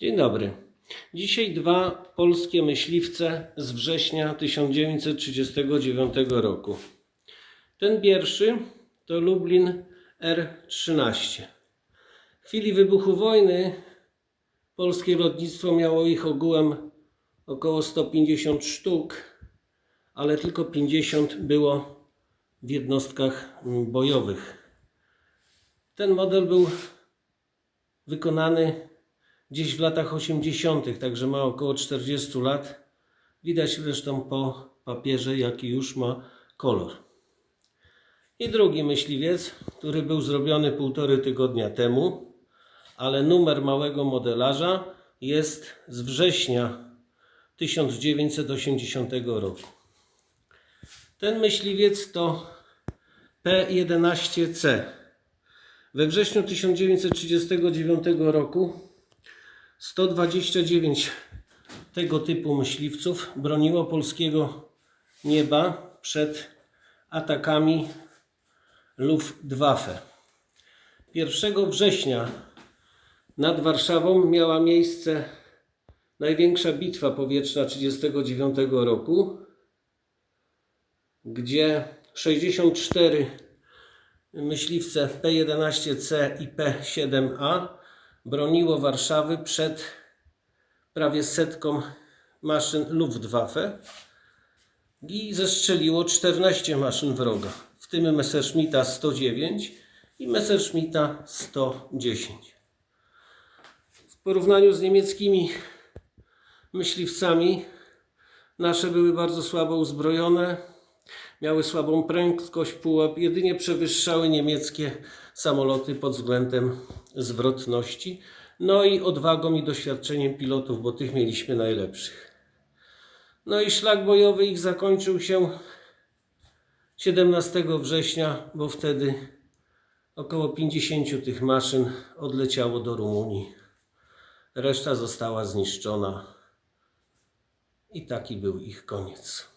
Dzień dobry. Dzisiaj dwa polskie myśliwce z września 1939 roku. Ten pierwszy to Lublin R-13. W chwili wybuchu wojny polskie lotnictwo miało ich ogółem około 150 sztuk, ale tylko 50 było w jednostkach bojowych. Ten model był wykonany gdzieś w latach 80., także ma około 40 lat. Widać zresztą po papierze, jaki już ma kolor. I drugi myśliwiec, który był zrobiony półtory tygodnia temu, ale numer małego modelarza jest z września 1980 roku. Ten myśliwiec to P11C. We wrześniu 1939 roku 129 tego typu myśliwców broniło polskiego nieba przed atakami Luftwaffe. 1 września nad Warszawą miała miejsce największa bitwa powietrzna 1939 roku, gdzie 64 myśliwce P11C i P7A broniło Warszawy przed prawie setką maszyn Luftwaffe i zestrzeliło 14 maszyn wroga, w tym Messerschmitta 109 i Messerschmitta 110. W porównaniu z niemieckimi myśliwcami nasze były bardzo słabo uzbrojone, miały słabą prędkość pułap, jedynie przewyższały niemieckie samoloty pod względem zwrotności, no i odwagą i doświadczeniem pilotów, bo tych mieliśmy najlepszych. No i szlak bojowy ich zakończył się 17 września, bo wtedy około 50 tych maszyn odleciało do Rumunii. Reszta została zniszczona i taki był ich koniec.